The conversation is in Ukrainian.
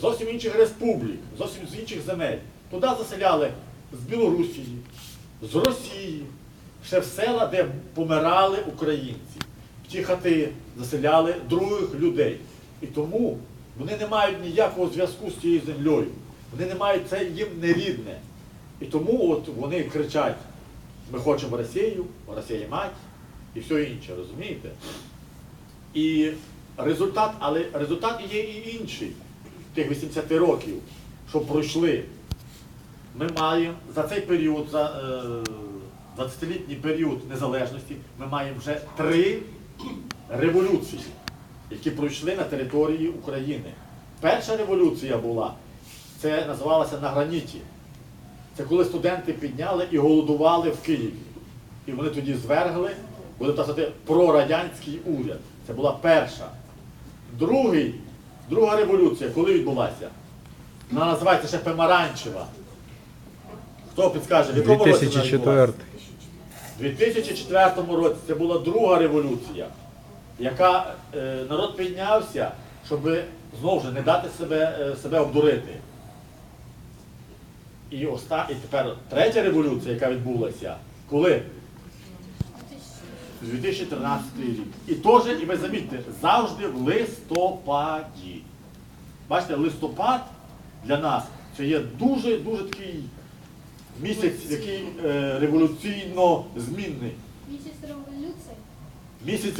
зовсім інших республік, зовсім з інших земель. Туди заселяли з Білорусії, з Росії, ще в села, де помирали українці. В ті хати заселяли других людей. І тому вони не мають ніякого зв'язку з цією землею. Вони не мають це їм не рідне. І тому от вони кричать: ми хочемо Росію, Росія мать і все інше, розумієте? І результат, але результат є і інший тих 80 років, що пройшли. Ми маємо за цей період, за е, 20-літній період незалежності, ми маємо вже три революції, які пройшли на території України. Перша революція була, це називалося на граніті. Це коли студенти підняли і голодували в Києві. І вони тоді звергли, будемо так сказати, прорадянський уряд. Це була перша. Другий, друга революція, коли відбулася? Вона називається ще Помаранчева. Хто підскаже, в якому році вона 2004. відбулася? У 2004 році це була друга революція, яка е, народ піднявся, щоб знову ж не дати себе, е, себе обдурити. І, оста... і тепер третя революція, яка відбулася, коли? 2013 рік. І теж, і ви замітьте, завжди в листопаді. Бачите, листопад для нас це є дуже-дуже такий місяць, який е, революційно змінний. Місяць революції. Місяць